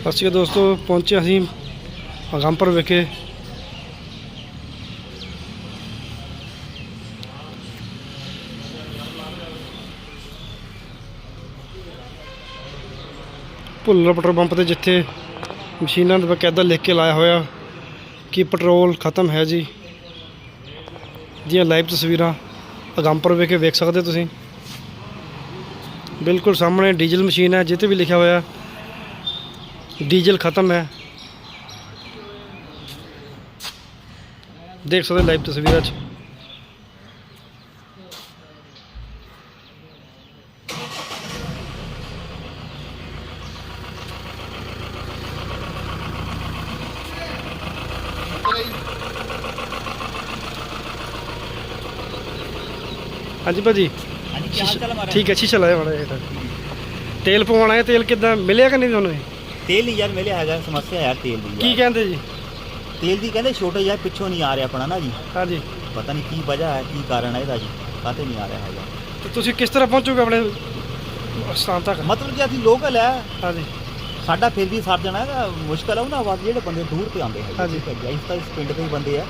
ਸਤਿ ਸ਼੍ਰੀ ਅਕਾਲ ਦੋਸਤੋ, ਪਹੁੰਚੇ ਅਸੀਂ ਅਗੰਪੁਰ ਵਿਖੇ। ਭੁੱਲਰ ਪੈਟਰੋਲ ਪੰਪ ਤੇ ਜਿੱਥੇ ਮਸ਼ੀਨਾਂ ਦਾ ਬਕਾਇਦਾ ਲਿਖ ਕੇ ਲਾਇਆ ਹੋਇਆ ਕਿ ਪੈਟਰੋਲ ਖਤਮ ਹੈ ਜੀ। ਦੀਆਂ ਲਾਈਵ ਤਸਵੀਰਾਂ ਅਗੰਪੁਰ ਵਿਖੇ ਵੇਖ ਸਕਦੇ ਤੁਸੀਂ। ਬਿਲਕੁਲ ਸਾਹਮਣੇ ਡੀਜ਼ਲ ਮਸ਼ੀਨ ਹੈ, ਜਿੱਥੇ ਵੀ ਲਿਖਿਆ ਹੋਇਆ ਡੀਜ਼ਲ ਖਤਮ ਹੈ। ਦੇਖ ਸਕਦੇ ਲਾਈਵ ਤਸਵੀਰਾਂ 'ਚ। ਹਾਂਜੀ ਭਾਜੀ। ਠੀਕ ਹੈ ਸ਼ੀਸ਼ਾ ਲਾਇਆ ਮਾੜਾ ਜਿਹਾ ਤੇਲ ਪਵਾਉਣਾ ਹੈ ਤੇਲ ਕਿੱਦਾਂ? ਮਿਲਿਆ ਕਿ ਨਹੀਂ ਤੁਹਾਨੂੰ ਇਹ? ਤੇਲ ਨਹੀਂ ਯਾਰ ਮਿਲਿਆ ਹੈਗਾ ਸਮੱਸਿਆ ਯਾਰ ਤੇਲ ਦੀ ਕੀ ਯਾਰ। ਕਹਿੰਦੇ ਜੀ? ਤੇਲ ਦੀ ਕਹਿੰਦੇ ਛੋਟੇ ਯਾਰ ਪਿੱਛੋਂ ਨਹੀਂ ਆ ਰਿਹਾ ਆਪਣਾ ਨਾ ਜੀ। ਹਾਂਜੀ। ਪਤਾ ਨਹੀਂ ਕੀ ਵਜ੍ਹਾ ਹੈ ਕੀ ਕਾਰਨ ਹੈ ਇਹਦਾ ਜੀ ਕਾਤੇ ਨਹੀਂ ਆ ਰਿਹਾ ਹੈਗਾ। ਤੇ ਤੁਸੀਂ ਕਿਸ ਤਰ੍ਹਾਂ ਪਹੁੰਚੋਗੇ ਆਪਣੇ ਸਥਾਨ ਤੱਕ? ਮਤਲਬ ਕਿ ਅਸੀਂ ਲੋਕਲ ਹੈ ਹਾਂਜੀ। ਸਾਡਾ ਫਿਰ ਵੀ ਸਰ ਜਾਣਾ ਹੈਗਾ ਮੁਸ਼ਕਲ ਹੈ ਉਹਨਾਂ ਵਾਸਤੇ ਜਿਹੜੇ ਬੰਦੇ ਦੂਰ ਤੇ ਆਉਂਦੇ ਹੈਗੇ ਹਾਂਜੀ। ਠੀਕ ਹੈ ਜੀ। ਅਸੀਂ ਤਾਂ ਇਸ ਪਿੰਡ ਦੇ ਹੀ ਬੰਦੇ ਆ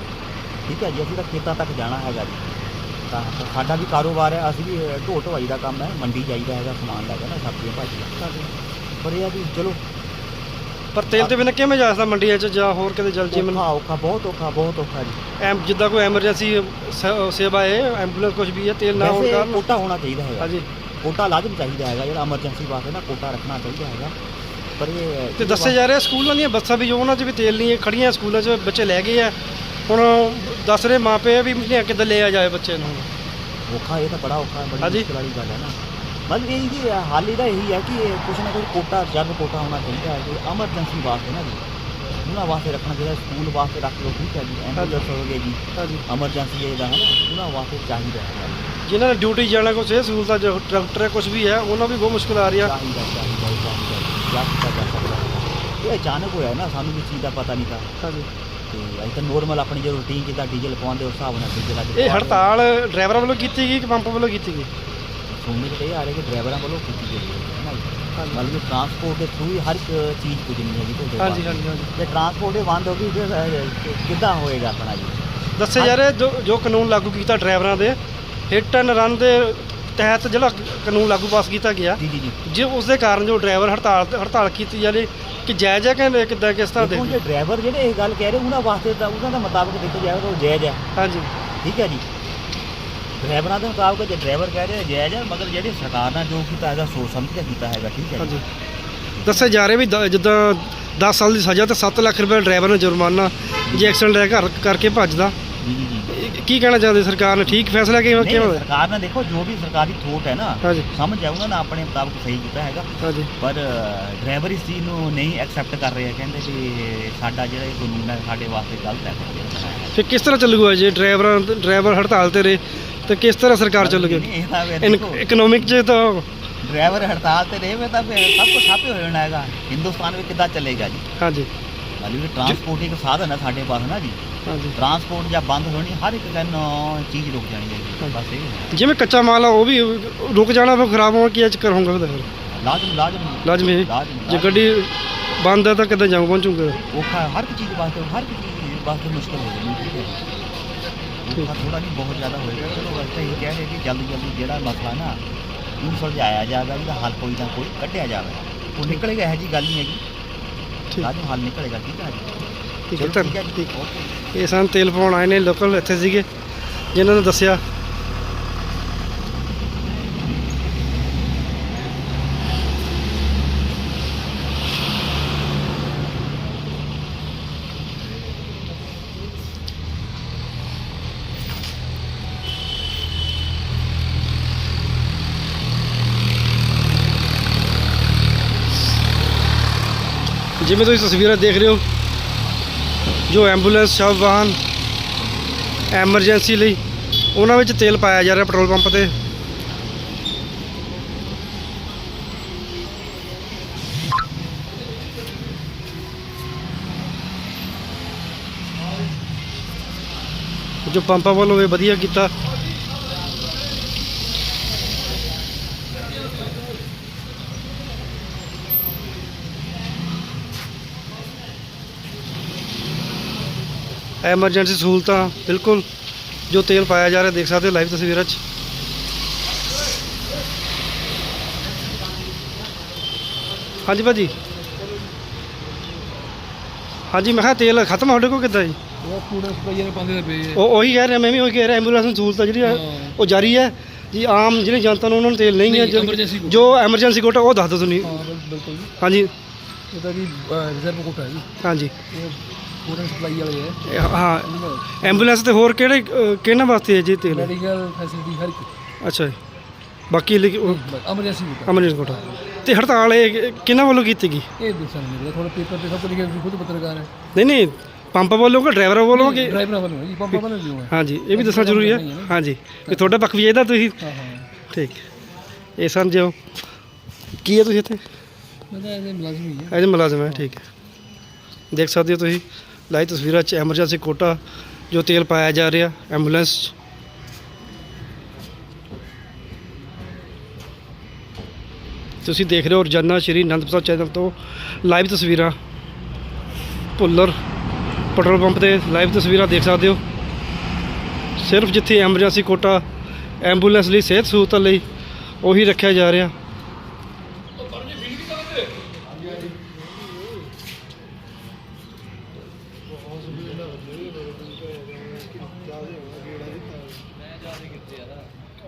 ਠੀਕ ਹੈ ਜੀ। ਅਸੀਂ ਤਾਂ ਖੇਤਾਂ ਤੱਕ ਜਾਣਾ ਹੈਗਾ ਜੀ। ਤਾਂ ਸਾਡਾ ਵੀ ਕਾਰੋਬਾਰ ਹੈ ਅਸੀਂ ਵੀ ਅ, ਢੋ ਢਵਾਈ ਦਾ ਕੰਮ ਹੈ ਮੰਡੀ ਜਾਈਦਾ ਹੈਗਾ ਸਮਾਨ ਲੈ ਕੇ ਨਾ ਸਬਜ਼ੀਆਂ ਭਾਜੀਆਂ ਪਰ ਇਹ ਆ ਵੀ ਚਲੋ ਪਰ ਤੇਲ ਤੇ ਬਿਨਾਂ ਕਿਵੇਂ ਜਾ ਸਕਦਾ ਮੰਡੀਆਂ 'ਚ ਜਾਂ ਹੋਰ ਕਿਤੇ ਜਲ ਜੀਵਨ? ਔਖਾ ਔਖਾ ਬਹੁਤ ਔਖਾ ਬਹੁਤ ਔਖਾ ਜੀ। ਐਮ ਜਿੱਦਾਂ ਕੋਈ ਐਮਰਜੈਂਸੀ ਸੇਵਾ ਹੈ ਐਂਬੂਲੈਂਸ ਕੁਝ ਵੀ ਹੈ ਤੇਲ ਨਾ ਹੋਣ ਵੈਸੇ ਕਾਰਨ? ਕੋਟਾ ਹੋਣਾ ਚਾਹੀਦਾ ਹੈਗਾ। ਹਾਂਜੀ। ਕੋਟਾ ਲਾਜ਼ਮ ਚਾਹੀਦਾ ਹੈਗਾ ਜਿਹੜਾ ਐਮਰਜੈਂਸੀ ਵਾਸਤੇ ਨਾ ਕੋਟਾ ਰੱਖਣਾ ਚਾਹੀਦਾ ਹੈਗਾ। ਪਰ ਇਹ ਤੇ ਦੱਸਿਆ ਜਾ ਰਿਹਾ ਸਕੂਲਾਂ ਦੀਆਂ ਬੱਸਾਂ ਵੀ ਜੋ ਉਹਨਾਂ 'ਚ ਵੀ ਤੇਲ ਨਹੀਂ ਹੈ ਖੜੀਆਂ ਸਕੂਲਾਂ 'ਚ ਬੱਚੇ ਲੈ ਗਏ ਆ। ਹੁਣ ਦੱਸ ਰਹੇ ਮਾਪੇ ਆ ਵੀ ਕਿੱਦਾਂ ਲੈ ਆ ਜਾਏ ਬੱਚੇ ਨੂੰ? ਔਖਾ ਇਹ ਤਾਂ ਬੜਾ ਔਖਾ ਹੈ ਬੜੀ ਹਾਂਜੀ। ਮੁਸ਼ਕਿਲ ਵਾਲੀ ਗੱਲ ਹੈ ਨਾ। ਮਤਲਬ ਇਹ ਜੀ ਹਾਲ ਇਹਦਾ ਇਹੀ ਹੈ ਕਿ ਕੁਛ ਨਾ ਕੁਛ ਕੋਟਾ ਜਗ ਕੋਟਾ ਹੋਣਾ ਚਾਹੀਦਾ ਹੈ ਕਿ ਐਮਰਜੈਂਸੀ ਵਾਸਤੇ ਨਾ ਜੀ। ਉਹਨਾਂ ਵਾਸਤੇ ਰੱਖਣਾ ਚਾਹੀਦਾ ਸਕੂਲ ਵਾਸਤੇ ਰੱਖ ਲਓ ਠੀਕ ਹੈ ਜੀ ਐਂਬੂਲੈਂਸ ਹੋ ਗਈ ਜੀ। ਐਮਰਜੈਂਸੀ ਇਹਦਾ ਹੈ ਨਾ ਉਹਨਾਂ ਵਾਸਤੇ ਚਾਹੀਦਾ ਹੈ। ਜਿਨ੍ਹਾਂ ਨੇ ਡਿਊਟੀ ਜਾਣਾ ਕੁਛ ਇਹ ਸਹੂਲਤਾਂ ਜੋ ਡਾਕਟਰ ਕੁਝ ਵੀ ਹੈ ਉਹਨਾਂ ਵੀ ਬਹੁਤ ਮੁਸ਼ਕਲ ਆ ਰਹੀ ਆ। ਚਾਹੀਦਾ ਚਾਹੀਦਾ ਚਾਹੀਦਾ ਜਾ ਕੀਤਾ ਜਾ ਸਕਦਾ ਹੈ। ਇਹ ਅਚਾਨਕ ਹੋਇਆ ਨਾ ਸਾਨੂੰ ਵੀ ਚੀਜ਼ ਦਾ ਪਤਾ ਨਹੀਂ था ਹਾਂਜੀ। ਤੇ ਅਸੀਂ ਤਾਂ ਨੋਰਮਲ ਆਪਣੀ ਜੋ ਰੂਟੀਨ ਜਿੱਦਾਂ ਡੀਜ਼ਲ ਪਾਉਂਦੇ ਉਸ ਹਿਸਾਬ ਨਾਲ ਡੀਜ਼ਲ ਅੱਜ ਇਹ ਹੜਤਾਲ ਡਰਾਈਵਰਾਂ ਵੱਲੋਂ ਕੀਤੀ ਗਈ ਕਿ ਪੰਪ ਵੱਲੋਂ ਕੀਤੀ ਗਈ? ਸੁਣਨੇ ਚ ਇਹ ਆ ਰਿਹਾ ਕਿ ਡਰਾਈਵਰਾਂ ਵੱਲੋਂ ਕੀਤੀ ਗਈ ਹੈ ਨਾ ਜੀ। ਮਤਲਬ ਕਿ ਟਰਾਂਸਪੋਰਟ ਦੇ ਥਰੂ ਹੀ ਹਰ ਇੱਕ ਚੀਜ਼ ਪੁੱਜਣੀ ਹੈ ਜੀ ਤੁਹਾਡੇ ਹਾਂਜੀ। ਹਾਂਜੀ ਹਾਂਜੀ। ਜੇ ਟਰਾਂਸਪੋਰਟ ਹੀ ਬੰਦ ਹੋ ਗਈ ਅਹ, ਕਿ- ਕਿੱਦਾਂ ਹੋਏਗਾ ਆਪਣਾ ਜੀ? ਦੱਸਿਆ ਜਾ ਰਿਹਾ ਜੋ ਜੋ ਕਾਨੂੰਨ ਲਾਗੂ ਕੀਤਾ ਡਰਾਈਵਰਾਂ ਦੇ ਹਿੱਟ ਐਂਡ ਰਨ ਦੇ ਤਹਿਤ ਜਿਹੜਾ ਕਾਨੂੰਨ ਲਾਗੂ ਪਾਸ ਕੀਤਾ ਗਿਆ ਜੀ ਜੀ ਜੀ। ਜੇ ਉਸ ਦੇ ਕਾਰਨ ਜੋ ਡਰਾਈਵਰ ਹੜਤਾਲ ਹੜਤਾਲ ਕੀਤੀ ਜਾ ਰਹੀ ਕਿ ਜਾਇਜ਼ ਹੈ ਕਿ ਕਿੱਦਾਂ ਕਿਸ ਤਰ੍ਹਾਂ ਦੇਖੋ ਜੇ ਡਰਾਈਵਰ ਜਿਹੜੇ ਇਹ ਗੱਲ ਕਹਿ ਰਹੇ ਉਹਨਾਂ ਵਾਸਤੇ ਤਾਂ ਉਹਨਾਂ ਦਾ ਮੁਤਾਬਕ ਦੇਖੋ ਜਾਏਗਾ ਤਾਂ ਉਹ ਜਾਇਜ਼ ਹੈ। ਹਾਂਜੀ। ਠੀਕ ਹੈ ਜੀ। ਡਰਾਈਵਰਾਂ ਦੇ ਮੁਤਾਬਕ ਜੇ ਡਰਾਈਵਰ ਕਹਿ ਰਹੇ ਜਾਇਜ਼ ਹੈ ਮਗਰ ਜਿਹੜੀ ਸਰਕਾਰ ਨੇ ਜੋ ਕੀਤਾ ਹੈਗਾ ਸੋਚ ਸਮਝ ਕੇ ਕੀਤਾ ਹੈਗਾ ਠੀਕ ਹੈ ਜੀ। ਹਾਂਜੀ। ਦੱਸਿਆ ਜਾ ਰਿਹਾ ਵੀ ਦ- ਜਿੱਦਾਂ 10 ਸਾਲ ਦੀ ਸਜ਼ਾ ਤੇ 7 ਲੱਖ ਰੁਪਏ ਡਰਾਈਵਰ ਨੂੰ ਜੁਰਮਾਨਾ ਜੇ ਐਕਸੀਡੈਂਟ ਘਰ ਕਰਕੇ ਭੱਜਦਾ। ਜੀ ਜੀ ਜੀ। ਇਹ ਕੀ ਕਹਿਣਾ ਚਾਹੁੰਦੇ ਸਰਕਾਰ ਨੇ? ਠੀਕ ਫੈਸਲਾ ਕਿਵੇਂ ਨਹੀਂ, ਕਿਵੇਂ ਸਰਕਾਰ ਨੇ ਦੇਖੋ ਜੋ ਵੀ ਸਰਕਾਰੀ ਥੋਟ ਹੈ ਨਾ ਹਾਂਜੀ। ਸਮਝ ਆਊਗਾ ਨਾ ਆਪਣੇ ਮੁਤਾਬਕ ਸਹੀ ਕੀਤਾ ਹੈਗਾ। ਹਾਂਜੀ। ਪਰ ਡਰਾਈਵਰ ਇਸ ਚੀਜ਼ ਨੂੰ ਨਹੀਂ ਐਕਸੈਪਟ ਕਰ ਰਹੇ ਆ ਕਹਿੰਦੇ ਕਿ ਸਾਡਾ ਜਿਹੜਾ ਇਹ ਕਾਨੂੰਨ ਹੈ ਸਾਡੇ ਵਾਸਤੇ ਗਲਤ ਹੈ। ਫਿਰ ਕਿਸ ਤਰ੍ਹਾਂ ਚੱਲੂਗਾ ਜੇ ਡਰਾਈਵਰਾਂ ਡਰਾਈਵਰ ਹੜਤਾਲ ਤੇ ਰਹੇ? ਤੇ ਕਿਸ ਤਰ੍ਹਾਂ ਸਰਕਾਰ ਇਹ ਤਾਂ ਫਿਰ ਦੇਖੋ, ਇਕਨੋਮਿਕ ਚ ਤਾਂ ਡਰਾਈਵਰ ਹੜਤਾਲ ਤੇ ਰਹੇ ਤਾਂ ਫਿਰ ਸਭ ਕੁਝ ਛਾਪੇ ਹੋ ਜਾਣਾ ਹੈਗਾ। ਹਿੰਦੁਸਤਾਨ ਵਿੱਚ ਕਿੱਦਾਂ ਚੱਲੇਗਾ ਜੀ? ਹਾਂਜੀ। ਮਤਲਬ ਕਿ ਟਰਾਂਸਪੋਰਟ ਇੱਕ ਸਾਧਨ ਹੈ ਸਾਡੇ ਪਾਸ ਨਾ ਜੀ? ਹਾਂਜੀ। ਟਰਾਂਸਪੋਰਟ ਜਾਂ ਬੰਦ ਹੋਣੀ ਹਰ ਇੱਕ ਦਿਨ ਚੀਜ਼ ਰੁਕ ਜਾਣੀ ਹੈ ਜੀ। ਬਸ ਇਹ ਹੈ। ਜਿਵੇਂ ਕੱਚਾ ਮਾਲ ਆ ਉਹ ਵੀ ਰੁਕ ਜਾਣਾ ਫਿਰ ਖਰਾਬ ਹੋਣਾ ਕੀ ਚੱਕਰ ਹੋਊਗਾ ਫਿਰ ਲਾਜ਼ਮ ਲਾਜ਼ਮ। ਲਾਜ਼ਮ ਲਾਜ਼ਮ ਜੇ ਗੱਡੀ ਬੰਦ ਹੈ ਤਾਂ ਕਿੱਦਾਂ ਜਾਊਂ ਪਹੁੰਚੂਗਾ? ਔਖਾ ਹੈ, ਹਰ ਇੱਕ ਚੀਜ਼ ਵਾਸਤੇ ਹਰ ਇੱਕ ਚੀਜ਼ ਵਾਸਤੇ ਮੁਸ਼ਕਲ ਹੋ ਠੀਕ ਹੈ। ਔਖਾ ਥੋੜਾ ਨਹੀਂ ਬਹੁਤ ਜ਼ਿਆਦਾ ਹੋਏਗਾ। ਚਲੋ ਵੈਸੇ ਹੀ ਕਹਿ ਰਹੇ ਕਿ ਜਲਦੀ ਜਲਦੀ ਜਿਹੜਾ ਮਸਲਾ ਨਾ ਇਹਨੂੰ ਸੁਲਝਾਇਆ ਜਾਏਗਾ ਇਹਦਾ ਹੱਲ ਕੋਈ ਨਾ ਕੋਈ ਕੱਢਿਆ ਜਾਵੇ। ਉਹ ਨਿਕਲੇਗਾ ਇਹੋ ਜੀ ਗੱਲ ਨਹੀਂ ਹੈਗੀ। ਠੀਕ। ਲਾਜ਼ਮ ਹੱਲ ਨਿਕਲੇਗਾ ਠੀਕ ਹੈ ਜੀ? ਠੀਕ ਹੈ ਇਹ ਸਾਨੂੰ ਤੇਲ ਪਵਾਉਣ ਆਏ ਨੇ ਲੋਕਲ ਇੱਥੇ ਸੀਗੇ। ਜਿਨ੍ਹਾਂ ਨੇ ਦੱਸਿਆ ਜਿਵੇਂ ਤੁਸੀਂ ਤਸਵੀਰਾਂ ਦੇਖ ਰਹੇ ਹੋ। ਜੋ ਐਂਬੂਲੈਂਸ ਸ਼ਵ ਵਾਹਨ ਐਮਰਜੈਂਸੀ ਲਈ, ਉਹਨਾਂ ਵਿੱਚ ਤੇਲ ਪਾਇਆ ਜਾ ਰਿਹਾ ਪੈਟਰੋਲ ਪੰਪ ਤੇ। ਜੋ ਪੰਪਾਂ ਵੱਲੋਂ ਇਹ ਵਧੀਆ ਕੀਤਾ। ਐਮਰਜੈਂਸੀ ਸਹੂਲਤਾਂ ਬਿਲਕੁਲ ਜੋ ਤੇਲ ਪਾਇਆ ਜਾ ਰਿਹਾ ਦੇਖ ਸਕਦੇ ਹੋ ਲਾਈਵ ਤਸਵੀਰਾਂ 'ਚ। ਹਾਂਜੀ ਭਾਜੀ। ਹਾਂਜੀ ਮੈਂ ਕਿਹਾ ਤੇਲ ਖਤਮ ਤੁਹਾਡੇ ਕੋਲ ਕਿੱਦਾਂ ਜੀ? ਉਹ ਕੂੜਾ ਪਏ। ਉਹ ਉਹੀ ਕਹਿ ਰਿਹਾ ਮੈਂ ਵੀ ਉਹੀ ਕਹਿ ਰਿਹਾ ਐਂਬੂਲੈਂਸ ਨੂੰ ਸਹੂਲਤਾਂ ਜਿਹੜੀ ਆ। ਉਹ ਜਾਰੀ ਹੈ। ਜੀ ਆਮ ਜਿਹੜੀ ਜਨਤਾ ਨੂੰ ਉਹਨਾਂ ਨੂੰ ਤੇਲ ਨਹੀਂ ਹੈ ਨਹੀਂ, ਜੋ- emergency ਕੋਟਾ। ਜੋ ਐਮਰਜੈਂਸੀ ਕੋਟਾ ਉਹ ਦੱਸ ਦਿਓ ਤੁਸੀਂ। ਹਾਂ ਬਿਲ- ਬਿਲਕੁਲ ਜੀ। ਹਾਂਜੀ। ਇਹ ਤਾਂ ਜੀ ਰਿਜ਼ਰਵ ਕੋਟਾ ਹੈ ਜੀ। ਹਾਂਜੀ। ਇਹ ਕੂੜਾ ਸਪਲਾਈ ਵਾਲੇ ਹੈ। ਇਹ ਹਾਂ ਐਂਬੂਲੈਂਸ ਤੇ ਹੋਰ ਕਿਹੜੇ ਕਿਹਨਾਂ ਵਾਸਤੇ ਹੈ ਜੀ ਤੇਲ? ਮੈਡੀਕਲ ਫੈਸਿਲਿਟੀ ਹਰ ਇੱਕ। ਅੱਛਾ ਜੀ। ਬਾਕੀ ਐਮਰਜੈਂਸੀ ਐਮਰਜੈਂਸੀ ਕੋਟਾ ਤੇ ਹੜਤਾਲ ਇਹ ਕਿਹਨਾਂ ਵੱਲੋਂ ਕੀਤੀ ਗਈ? ਇਹ ਦੱਸਣ ਨਹੀਂ ਮਿਲਦਾ ਥੋੜਾ ਪੇਪਰ ਤੇ ਸਭ ਕੁਝ ਲਿਖਿਆ ਤੁਸੀਂ ਖੁਦ ਪੱਤਰਕਾਰ ਹੈ। ਨਹੀਂ ਨਹੀਂ ਪੰਪ ਵੱਲੋਂ ਕਿ ਡਰਾਈਵਰ ਵੱਲੋਂ ਕਿ ਡਰਾਈਵਰਾਂ ਵੱਲੋਂ ਜੀ ਪੰਪਾਂ ਵੱਲੋਂ ਕਿਉਂ ਹੈ। ਹਾਂਜੀ ਇਹ ਵੀ ਦੱਸਣਾ ਜ਼ਰੂਰੀ ਹੈ। ਹਾਂਜੀ ਵੀ ਤੁਹਾਡਾ ਪੱਖ ਵੀ ਇਹਦਾ ਤੁਸੀਂ? ਹਾਂ ਹਾਂ। ਠੀਕ। ਇਹ ਸਨ ਜੋ ਕੀ ਹੈ ਤੁਸੀਂ ਇੱਥੇ? ਮੈਂ ਤਾਂ ਇਹਦੇ ਮੁਲਾਜ਼ਮ ਹੀ ਹੈ। ਐਜ ਮੁਲਾਜ਼ਮ ਹੈ ਠੀਕ ਹੈ। ਦੇਖ ਸਕਦੇ ਹੋ ਤੁਸੀਂ। ਲਾਈਵ ਤਸਵੀਰਾਂ 'ਚ ਐਮਰਜੈਂਸੀ ਕੋਟਾ, ਜੋ ਤੇਲ ਪਾਇਆ ਜਾ ਰਿਹਾ, ਐਂਬੂਲੈਂਸ। 'ਚ ਤੁਸੀਂ ਦੇਖ ਰਹੇ ਹੋ ਰੋਜ਼ਾਨਾ ਸ਼੍ਰੀ ਅਨੰਦਪੁਰ ਚੈਨਲ ਤੋਂ ਲਾਈਵ ਤਸਵੀਰਾਂ। ਭੁੱਲਰ ਪੈਟਰੋਲ ਪੰਪ ਤੇ ਲਾਈਵ ਤਸਵੀਰਾਂ ਦੇਖ ਸਕਦੇ ਹੋ। ਸਿਰਫ ਜਿੱਥੇ ਐਮਰਜੈਂਸੀ ਕੋਟਾ ਐਂਬੂਲੈਂਸ ਲਈ ਸਿਹਤ ਸਹੂਲਤਾਂ ਲਈ ਉਹੀ ਰੱਖਿਆ ਜਾ ਰਿਹਾ।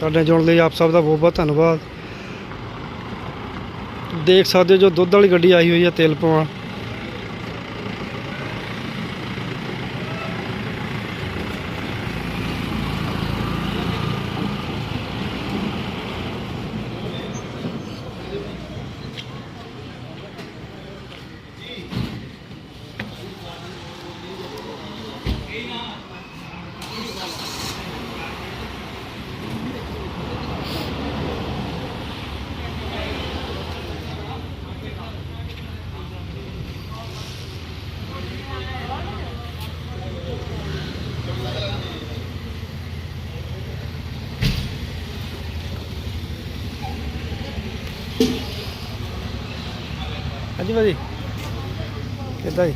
ਸਾਡੇ ਨਾਲ ਜੁੜਨ ਲਈ ਆਪ ਸਭ ਦਾ ਬਹੁਤ ਬਹੁਤ ਧੰਨਵਾਦ। ਦੇਖ ਸਕਦੇ ਹੋ ਜੋ ਦੁੱਧ ਵਾਲੀ ਗੱਡੀ ਆਈ ਹੋਈ ਹੈ ਤੇਲ ਪਵਾਉਣ ਹਾਂਜੀ ਭਾਜੀ ਕਿੱਦਾਂ ਜੀ